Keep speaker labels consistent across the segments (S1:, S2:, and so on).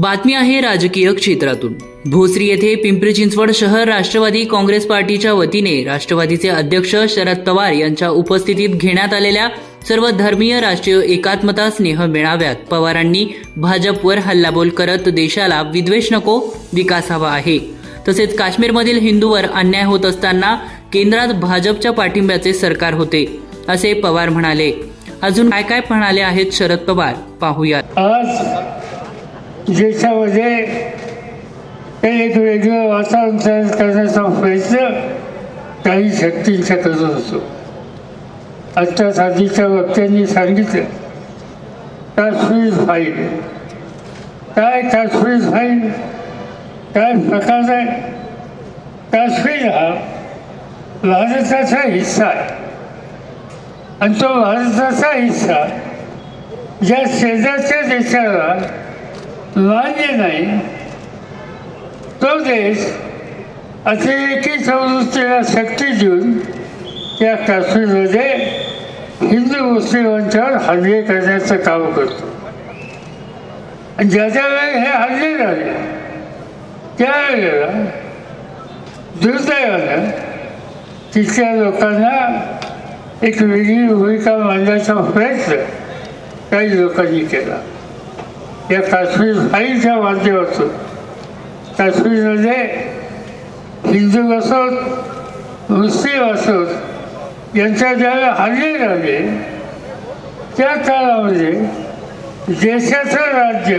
S1: बातमी आहे राजकीय क्षेत्रातून. भोसरी येथे पिंपरी चिंचवड शहर राष्ट्रवादी काँग्रेस पार्टीच्या वतीने राष्ट्रवादीचे अध्यक्ष शरद पवार यांच्या उपस्थितीत घेण्यात आलेल्या सर्व धर्मीय राष्ट्रीय एकात्मता स्नेह मेळाव्यात पवारांनी भाजपवर हल्लाबोल करत देशाला विद्वेष नको विकास हवा आहे. तसेच काश्मीरमधील हिंदूवर अन्याय होत असताना केंद्रात भाजपच्या पाठिंब्याचे सरकार होते असे पवार म्हणाले. अजून काय काय म्हणाले आहेत शरद पवार? पाहूयात.
S2: आज देशामध्ये एक वेगळं वातावरण तयार करण्याचा प्रयत्न काही शक्तींचा करत होतो आजच्या साधीच्या वक्त्यांनी सांगितलं काश्मीर फाईल काय काश्मीर फाईल काय प्रकार आहे. काश्मीर हा भारताचा हिस्सा आहे. आणि तो भारताचा हिस्सा ज्या शेजारच्या देशाला मान्य नाही. तो देश अतिरेकी प्रवृत्तीला शक्ती देऊन त्या काश्मीरमध्ये हिंदू मुस्लिमांच्यावर हल्ले करण्याचं काम करतो. आणि ज्या वेळी हे हल्ले झाले त्यावेळेला दुर्दैवानं तिथल्या लोकांना एक वेगळी भूमिका मांडण्याचा प्रयत्न काही लोकांनी केला. या काश्मीर फाईलच्या माध्यमातून काश्मीरमध्ये हिंदू असोत मुस्लिम असोत यांच्या ज्यावेळेला हल्ले झाले त्या काळामध्ये देशाचं राज्य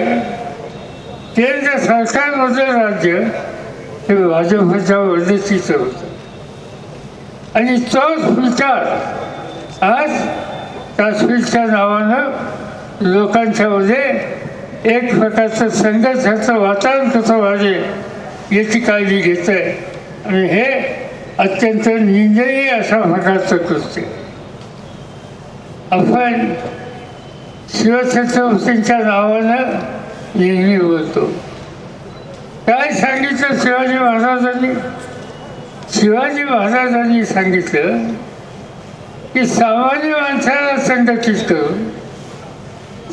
S2: केंद्र सरकारमधलं राज्य हे भाजपच्या मदतीचं होतं. आणि तोच विचार आज काश्मीरच्या नावानं लोकांच्यामध्ये एक प्रकारचं संघर्षाचं वातावरण कसं वाढेल याची काळजी घेत आहे आणि हे अत्यंत निंदनीय अशा प्रकारचं कृत्य. आपण शिवछत्रपतींच्या नावानं नेहमी बोलतो. काय सांगितलं शिवाजी महाराजांनी? शिवाजी महाराजांनी सांगितलं की सामान्य माणसाला संघटित करून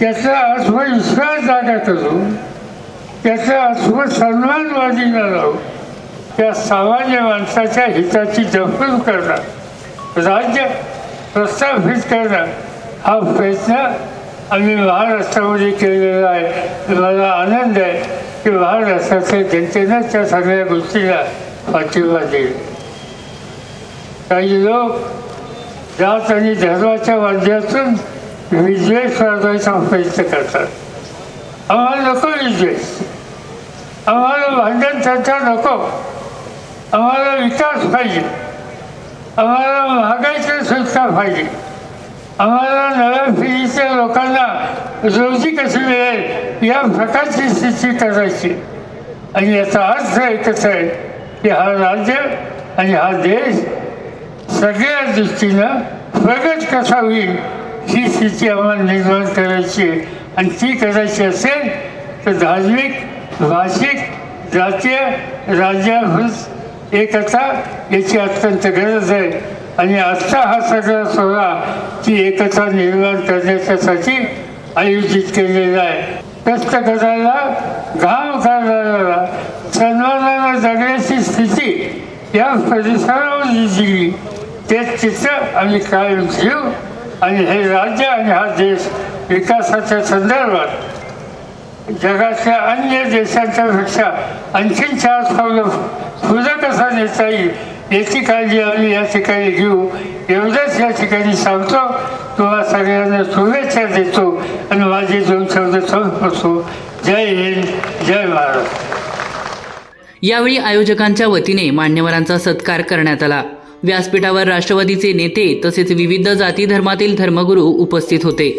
S2: त्याचा आत्मविश्वास जागत असो त्याचा आत्मसन्मानवादी लावू त्या सामान्य माणसाच्या हिताची जपून करणं राज्य प्रस्थापित करणं हा प्रयत्न आम्ही महाराष्ट्रामध्ये केलेला आहे. मला आनंद आहे की महाराष्ट्राच्या जनतेनं त्या सगळ्या गोष्टीला पाठिंबा दिला. काही लोक जात आणि धर्माच्या माध्यमातून विद्वेष वाढवायचा प्रयत्न करतात. आम्हाला नको विद्वेष आम्हाला भांडण चर्चा नको. आम्हाला विकास पाहिजे. आम्हाला महागाईची सुटका पाहिजे. आम्हाला नव्या पिढीच्या लोकांना रोजी कशी मिळेल या प्रकारची स्थिती करायची. आणि याचा अर्थ एकच आहे की हा राज्य आणि हा देश सगळ्या दृष्टीनं प्रगत कसा होईल ही स्थिती आम्हाला निर्माण करायची आहे. आणि ती करायची असेल तर धार्मिक भाषिक जातीय राज्याभूत एकता याची अत्यंत गरज आहे. आणि आजचा हा सगळा सोहळा ती एकता निर्माण करण्याच्यासाठी आयोजित केलेला आहे. कष्ट करायला घाम करणाऱ्याला सन्मानाला जगण्याची स्थिती या परिसरावर दिली तेच चित्र आम्ही कायम ठेवू. आणि हे राज्य आणि हा देश विकासाच्या संदर्भात जगातल्या अन्य देशांच्या पेक्षा आणखीन चार पावलं पुढं कसा नेता येईल याची काळजी आम्ही या ठिकाणी घेऊ एवढंच या ठिकाणी सांगतो. तुम्हा सगळ्यांना शुभेच्छा देतो आणि माझे दोन शब्द संपतो जय हिंद जय महाराष्ट्र
S1: यावेळी आयोजकांच्या वतीने मान्यवरांचा सत्कार करण्यात आला. व्यासपीठावर राष्ट्रवादीचे नेते तसेच विविध जाती धर्मातील धर्मगुरू उपस्थित होते.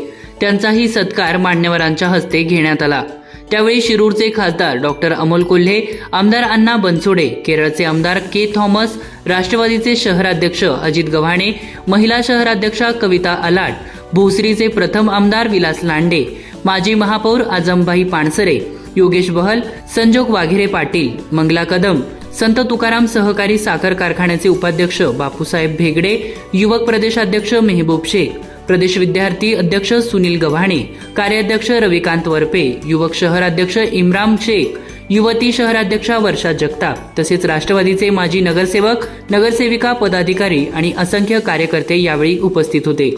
S1: त्यांचाही सत्कार मान्यवरांच्या हस्ते घेण्यात आला. त्यावेळी शिरूरचे खासदार डॉक्टर अमोल कोल्हे आमदार अण्णा बनसोडे केरळचे आमदार के थॉमस राष्ट्रवादीचे शहराध्यक्ष अजित गव्हाणे महिला शहराध्यक्षा कविता अलाट भोसरीचे प्रथम आमदार विलास लांडे माजी महापौर आजमबाई पानसरे योगेश बहल संजोग वाघेरे पाटील मंगला कदम संत तुकाराम सहकारी साखर कारखान्याचे उपाध्यक्ष बापूसाहेब भेगडे युवक प्रदेशाध्यक्ष मेहबूब शेख प्रदेश विद्यार्थी अध्यक्ष सुनील गव्हाणे कार्याध्यक्ष रविकांत वरपे युवक शहराध्यक्ष इम्राम शेख युवती शहराध्यक्षा वर्षा जगताप तसेच राष्ट्रवादीचे माजी नगरसेवक नगरसेविका पदाधिकारी आणि असंख्य कार्यकर्ते यावेळी उपस्थित होते.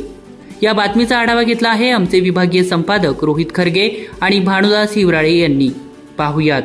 S1: या बातमीचा आढावा घेतला आहे आमचे विभागीय संपादक रोहित खरगे आणि भानुदास हिवराळे यांनी. पाहुयात.